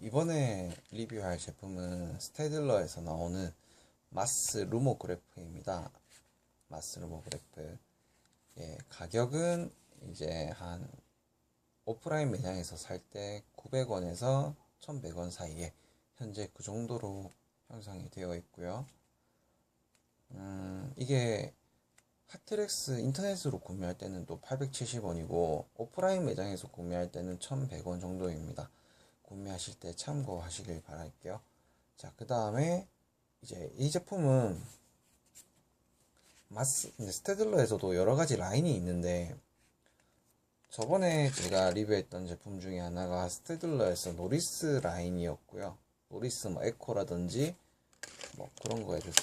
이번에 리뷰할 제품은 스테들러에서 나오는 마스 루모 그래프입니다. 마스 루모 그래프. 예, 가격은 이제 한 오프라인 매장에서 살 때 900원에서 1100원 사이에 현재 그 정도로 형성이 되어 있고요. 음, 이게 하트렉스 인터넷으로 구매할 때는 또 870원이고 오프라인 매장에서 구매할 때는 1100원 정도입니다. 구매하실 때 참고하시길 바랄게요. 자, 그 다음에 이제 이 제품은 마스, 스테들러에서도 여러 가지 라인이 있는데 저번에 제가 리뷰했던 제품 중에 하나가 스테들러에서 노리스 라인이었고요. 노리스 뭐 에코라든지 뭐 그런 거에 대해서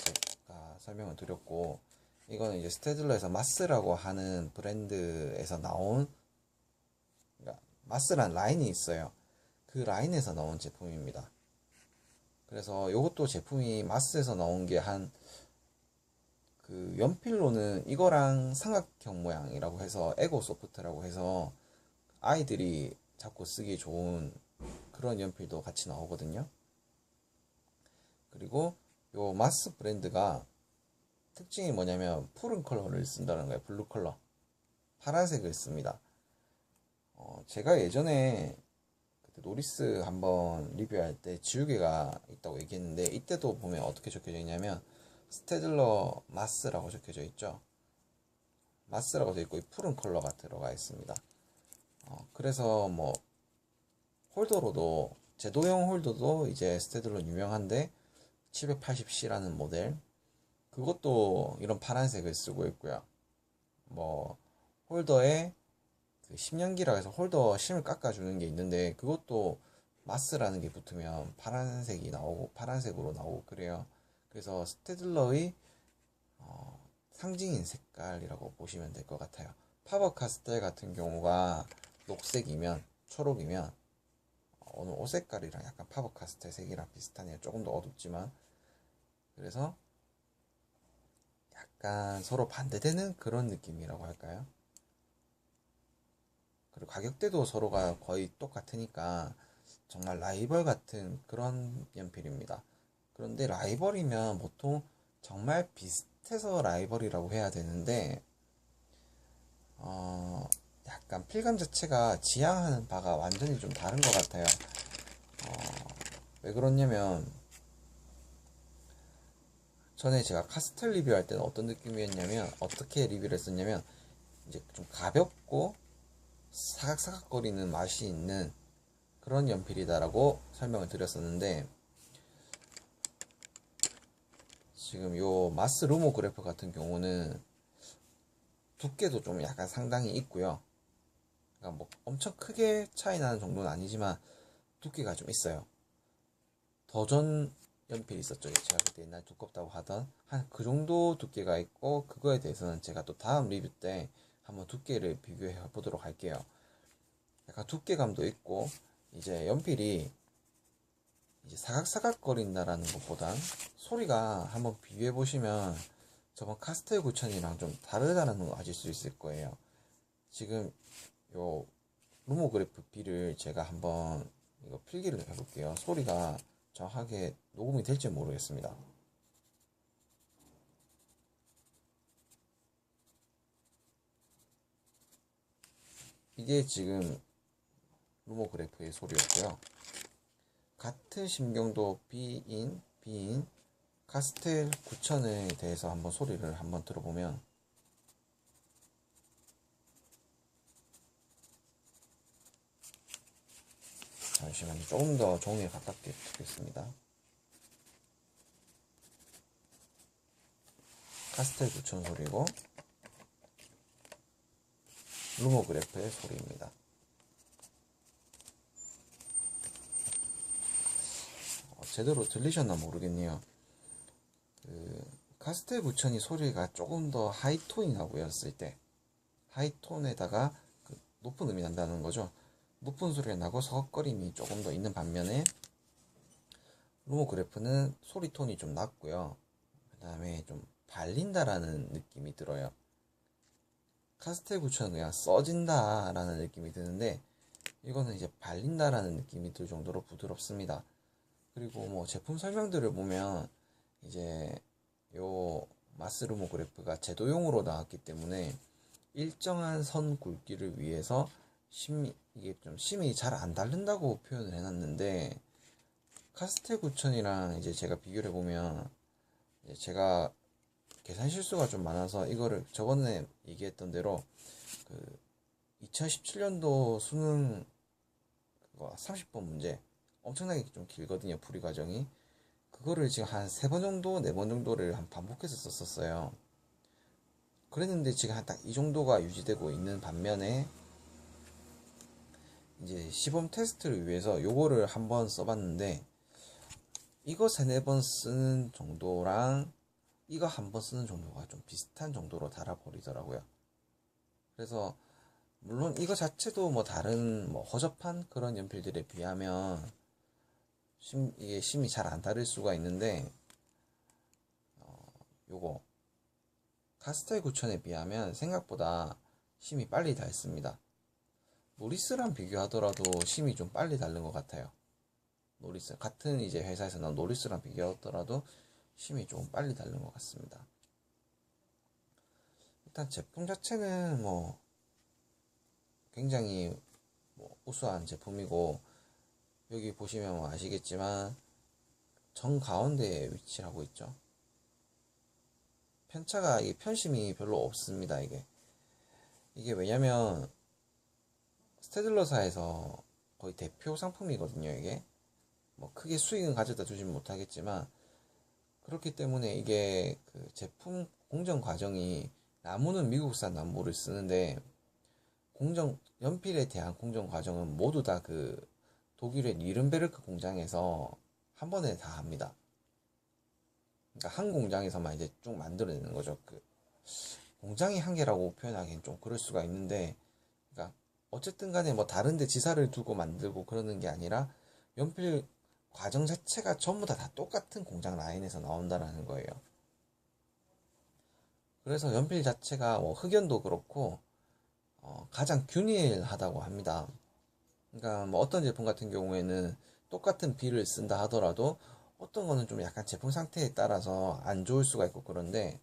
설명을 드렸고 이거는 이제 스테들러에서 마스라고 하는 브랜드에서 나온 그러니까 마스란 라인이 있어요. 그 라인에서 나온 제품입니다. 그래서 이것도 제품이 마스에서 나온 게 한 그 연필로는 이거랑 삼각형 모양이라고 해서 에고 소프트라고 해서 아이들이 자꾸 쓰기 좋은 그런 연필도 같이 나오거든요. 그리고 요 마스 브랜드가 특징이 뭐냐면 푸른 컬러를 쓴다는 거예요. 블루 컬러. 파란색을 씁니다. 어, 제가 예전에 노리스 한번 리뷰할 때 지우개가 있다고 얘기했는데 이때도 보면 어떻게 적혀져 있냐면 스테들러 마스라고 적혀져 있죠. 마스라고 되어 있고 이 푸른 컬러가 들어가 있습니다. 어, 그래서 뭐 홀더로도 제도형 홀더도 이제 스테들러 유명한데 780C라는 모델 그것도 이런 파란색을 쓰고 있고요. 뭐 홀더에 그 심연기라 해서 홀더 심을 깎아주는 게 있는데 그것도 마스라는 게 붙으면 파란색이 나오고 파란색으로 나오고 그래요. 그래서 스테들러의 어, 상징인 색깔이라고 보시면 될 것 같아요. 파버 카스텔 같은 경우가 녹색이면 초록이면 오늘 옷 색깔이랑 약간 파버 카스텔 색이랑 비슷하네요. 조금 더 어둡지만 그래서 약간 서로 반대되는 그런 느낌이라고 할까요? 그리고 가격대도 서로가 거의 똑같으니까 정말 라이벌 같은 그런 연필입니다. 그런데 라이벌이면 보통 정말 비슷해서 라이벌이라고 해야 되는데 어, 약간 필감 자체가 지향하는 바가 완전히 좀 다른 것 같아요. 어, 왜 그러냐면 전에 제가 카스텔 리뷰할 때는 어떤 느낌이었냐면 어떻게 리뷰를 했었냐면 이제 좀 가볍고 사각사각거리는 맛이 있는 그런 연필이다라고 설명을 드렸었는데 지금 요 마스 루모 그래프 같은 경우는 두께도 좀 약간 상당히 있고요. 그러니까 뭐 엄청 크게 차이 나는 정도는 아니지만 두께가 좀 있어요. 더전 연필 있었죠. 제가 그때 옛날 두껍다고 하던 한 그 정도 두께가 있고 그거에 대해서는 제가 또 다음 리뷰 때 한번 두께를 비교해 보도록 할게요. 약간 두께감도 있고 이제 연필이 이제 사각사각 거린다라는 것보단 소리가 한번 비교해 보시면 저번 카스텔 9000이랑 좀 다르다는 걸 아실 수 있을 거예요. 지금 요 루모그래프 B를 제가 한번 이거 필기를 해볼게요. 소리가 정확하게 녹음이 될지 모르겠습니다. 이게 지금 루모그래프의 소리였고요. 같은 심경도 B인, B인 카스텔 9000에 대해서 한번 소리를 한번 들어보면 잠시만요. 조금 더 종이에 가깝게 두겠습니다. 카스텔 9000 소리고 루모그래프의 소리입니다. 어, 제대로 들리셨나 모르겠네요. 그 카스텔 9000이 소리가 조금 더 하이톤이 나고요. 쓸 때. 하이톤에다가 그 높은 음이 난다는 거죠. 높은 소리가 나고 서걱거림이 조금 더 있는 반면에 루모그래프는 소리 톤이 좀 낮고요. 그 다음에 좀 발린다라는 느낌이 들어요. 카스텔 9000은 그냥 써진다라는 느낌이 드는데 이거는 이제 발린다라는 느낌이 들 정도로 부드럽습니다. 그리고 뭐 제품 설명들을 보면 이제 요 마스루모그래프가 제도용으로 나왔기 때문에 일정한 선 굵기를 위해서 심 이게 좀 심이 잘안 닳는다고 표현을 해놨는데 카스텔 9000이랑 이제 제가 비교를 해보면 제가 계산 실수가 좀 많아서 이거를 저번에 얘기했던 대로 그 2017년도 수능 그거 30번 문제 엄청나게 좀 길거든요 풀이 과정이. 그거를 지금 한 세 번 정도 네 번 정도를 한 반복해서 썼었어요. 그랬는데 지금 한 딱 이 정도가 유지되고 있는 반면에 이제 시범 테스트를 위해서 요거를 한번 써봤는데 이거 세네 번 쓰는 정도랑 이거 한 번 쓰는 정도가 좀 비슷한 정도로 달아버리더라고요. 그래서 물론 이거 자체도 뭐 다른 뭐 허접한 그런 연필들에 비하면 심, 이게 심이 잘 안 다를 수가 있는데 어, 요거 카스텔 9000에 비하면 생각보다 심이 빨리 닳습니다. 노리스랑 비교하더라도 심이 좀 빨리 닳는 것 같아요. 노리스 같은 이제 회사에서 나온 노리스랑 비교하더라도 심이 조금 빨리 닳는 것 같습니다. 일단 제품 자체는 뭐 굉장히 뭐 우수한 제품이고 여기 보시면 뭐 아시겠지만 정 가운데에 위치를 하고 있죠. 편차가 이 편심이 별로 없습니다. 이게 이게 왜냐면 스테들러사에서 거의 대표 상품이거든요. 이게 뭐 크게 수익은 가져다 주진 못하겠지만 그렇기 때문에 이게 그 제품 공정 과정이 나무는 미국산 나무를 쓰는데 공정 연필에 대한 공정 과정은 모두 다 그 독일의 니른베르크 공장에서 한 번에 다 합니다. 그러니까 한 공장에서만 이제 쭉 만들어내는 거죠. 그 공장이 한 개라고 표현하기엔 좀 그럴 수가 있는데, 그러니까 어쨌든 간에 뭐 다른데 지사를 두고 만들고 그러는 게 아니라 연필 과정 자체가 전부 다, 다 똑같은 공장 라인에서 나온다라는 거예요. 그래서 연필 자체가 뭐 흑연도 그렇고 어, 가장 균일하다고 합니다. 그러니까 뭐 어떤 제품 같은 경우에는 똑같은 비를 쓴다 하더라도 어떤 거는 좀 약간 제품 상태에 따라서 안 좋을 수가 있고 그런데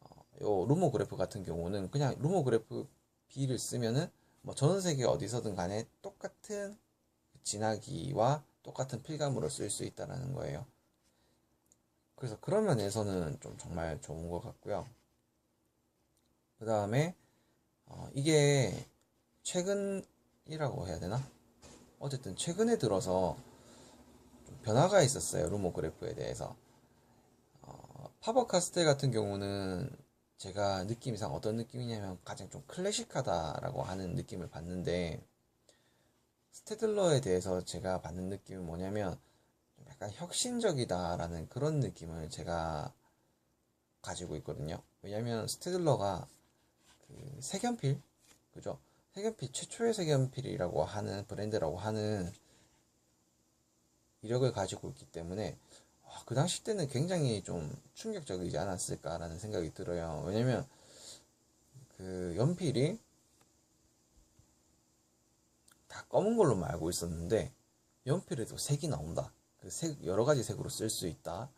어, 요 루모그래프 같은 경우는 그냥 루모그래프 비를 쓰면은 뭐 전 세계 어디서든 간에 똑같은 진하기와 똑같은 필감으로 쓸 수 있다라는 거예요. 그래서 그런 면에서는 좀 정말 좋은 것 같고요. 그 다음에 어, 이게 최근이라고 해야 되나? 어쨌든 최근에 들어서 변화가 있었어요. 루모그래프에 대해서. 어, 파버 카스텔 같은 경우는 제가 느낌상 어떤 느낌이냐면 가장 좀 클래식하다라고 하는 느낌을 받는데 스테들러에 대해서 제가 받는 느낌은 뭐냐면 약간 혁신적이다라는 그런 느낌을 제가 가지고 있거든요. 왜냐면 스테들러가 그 색연필, 그죠? 색연필 최초의 색연필이라고 하는 브랜드라고 하는 이력을 가지고 있기 때문에 와, 그 당시 때는 굉장히 좀 충격적이지 않았을까라는 생각이 들어요. 왜냐면 그 연필이 다 검은 걸로만 알고 있었는데 연필에도 색이 나온다. 그색 여러 가지 색으로 쓸 수 있다.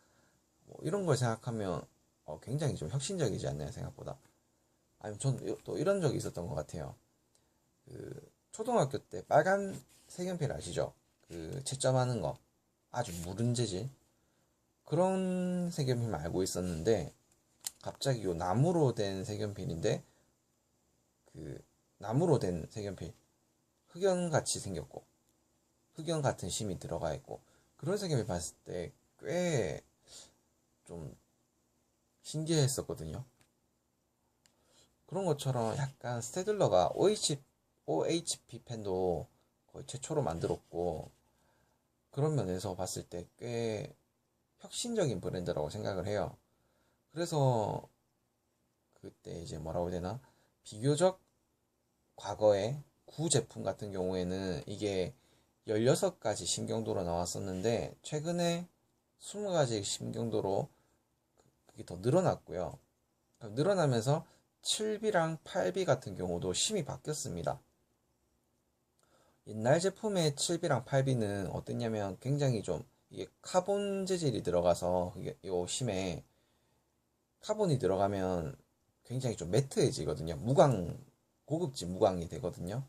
뭐 이런 걸 생각하면 어, 굉장히 좀 혁신적이지 않나요 생각보다. 아니면 전 또 이런 적이 있었던 것 같아요. 그 초등학교 때 빨간 색연필 아시죠? 그 채점하는 거 아주 무른 재질 그런 색연필만 알고 있었는데 갑자기 요 나무로 된 색연필인데 그 나무로 된 색연필 흑연 같이 생겼고 흑연 같은 심이 들어가 있고 그런 색연필 봤을 때 꽤 좀 신기했었거든요. 그런 것처럼 약간 스테들러가 OH, OHP 펜도 거의 최초로 만들었고 그런 면에서 봤을 때 꽤 혁신적인 브랜드라고 생각을 해요. 그래서 그때 이제 뭐라고 해야 되나 비교적 과거에 구 제품 같은 경우에는 이게 16가지 신경도로 나왔었는데 최근에 20가지 신경도로 그게 더 늘어났고요. 늘어나면서 7비랑 8비 같은 경우도 심이 바뀌었습니다. 옛날 제품의 7B랑 8B는 어땠냐면 굉장히 좀 이게 카본 재질이 들어가서 요 심에 카본이 들어가면 굉장히 좀 매트해지거든요. 무광 고급진 무광이 되거든요.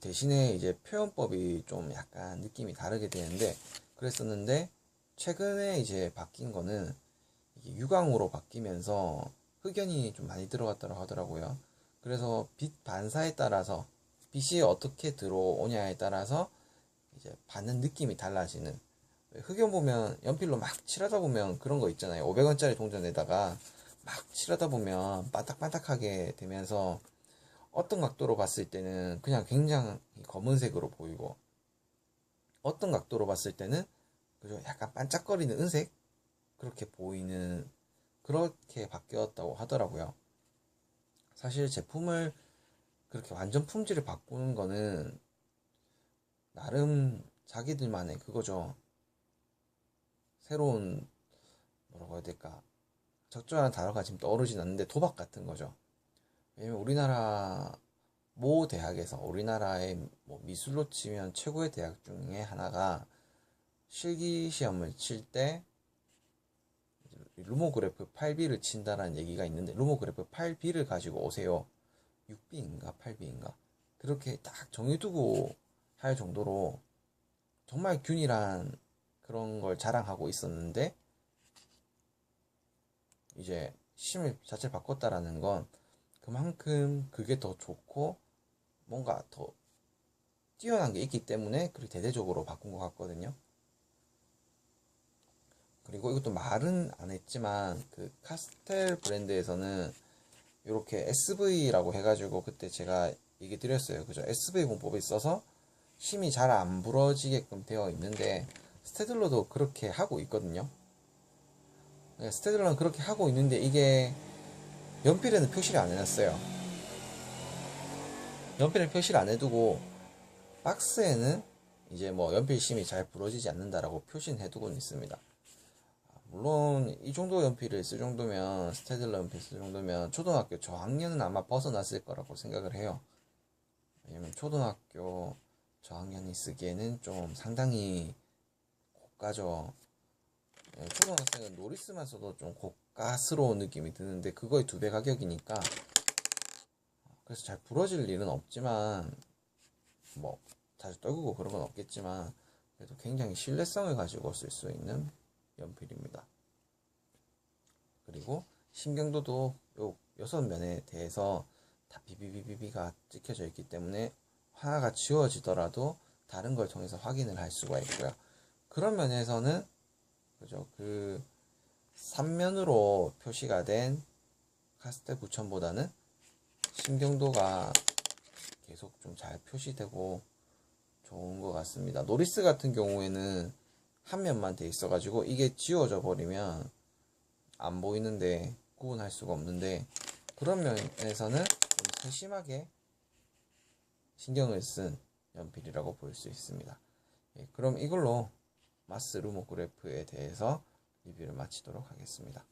대신에 이제 표현법이 좀 약간 느낌이 다르게 되는데 그랬었는데 최근에 이제 바뀐 거는 이게 유광으로 바뀌면서 흑연이 좀 많이 들어갔다고 하더라고요. 그래서 빛 반사에 따라서 빛이 어떻게 들어오냐에 따라서 이제 받는 느낌이 달라지는 흑연 보면 연필로 막 칠하다 보면 그런 거 있잖아요. 500원짜리 동전에다가 막 칠하다 보면 반딱반딱하게 되면서 어떤 각도로 봤을 때는 그냥 굉장히 검은색으로 보이고 어떤 각도로 봤을 때는 그죠 약간 반짝거리는 은색 그렇게 보이는 그렇게 바뀌었다고 하더라고요. 사실 제품을 그렇게 완전 품질을 바꾸는 거는 나름 자기들만의 그거죠. 새로운 뭐라고 해야 될까 적절한 단어가 지금 떠오르진 않는데 도박 같은 거죠. 왜냐면 우리나라 모 대학에서 우리나라의 뭐 미술로 치면 최고의 대학 중에 하나가 실기 시험을 칠 때 루모그래프 8B를 친다라는 얘기가 있는데 루모그래프 8B를 가지고 오세요. 6B인가 8B인가 그렇게 딱 정해두고 할 정도로 정말 균일한 그런 걸 자랑하고 있었는데 이제 심을 자체를 바꿨다라는 건 그만큼 그게 더 좋고 뭔가 더 뛰어난 게 있기 때문에 그렇게 대대적으로 바꾼 것 같거든요. 그리고 이것도 말은 안 했지만 그 카스텔 브랜드에서는 이렇게 SV라고 해가지고 그때 제가 얘기 드렸어요. 그죠? SV 공법이 있어서 심이 잘 안 부러지게끔 되어 있는데 스테들러도 그렇게 하고 있거든요. 네, 스테들러는 그렇게 하고 있는데 이게 연필에는 표시를 안 해놨어요. 연필에 표시를 안 해두고 박스에는 이제 뭐 연필 심이 잘 부러지지 않는다라고 표시는 해두고는 있습니다. 물론 이 정도 연필을 쓸 정도면 스테들러 연필 쓸 정도면 초등학교 저학년은 아마 벗어났을 거라고 생각을 해요. 왜냐면 초등학교 저학년이 쓰기에는 좀 상당히 고가죠. 예, 초등학생은 노리스만 써도 좀 고 가스러운 느낌이 드는데 그거의 두 배 가격이니까 그래서 잘 부러질 일은 없지만 뭐 자주 떨구고 그런 건 없겠지만 그래도 굉장히 신뢰성을 가지고 쓸 수 있는 연필입니다. 그리고 신경도도 요 여섯 면에 대해서 다 비비비비비가 찍혀져 있기 때문에 하나가 지워지더라도 다른 걸 통해서 확인을 할 수가 있고요. 그런 면에서는 그죠 그 3면으로 표시가 된 카스텔 9000보다는 신경도가 계속 좀 잘 표시되고 좋은 것 같습니다. 노리스 같은 경우에는 한 면만 돼 있어 가지고 이게 지워져 버리면 안 보이는데 구분할 수가 없는데 그런 면에서는 좀 세심하게 신경을 쓴 연필이라고 볼 수 있습니다. 예, 그럼 이걸로 마스 루모그래프에 대해서 리뷰를 마치도록 하겠습니다.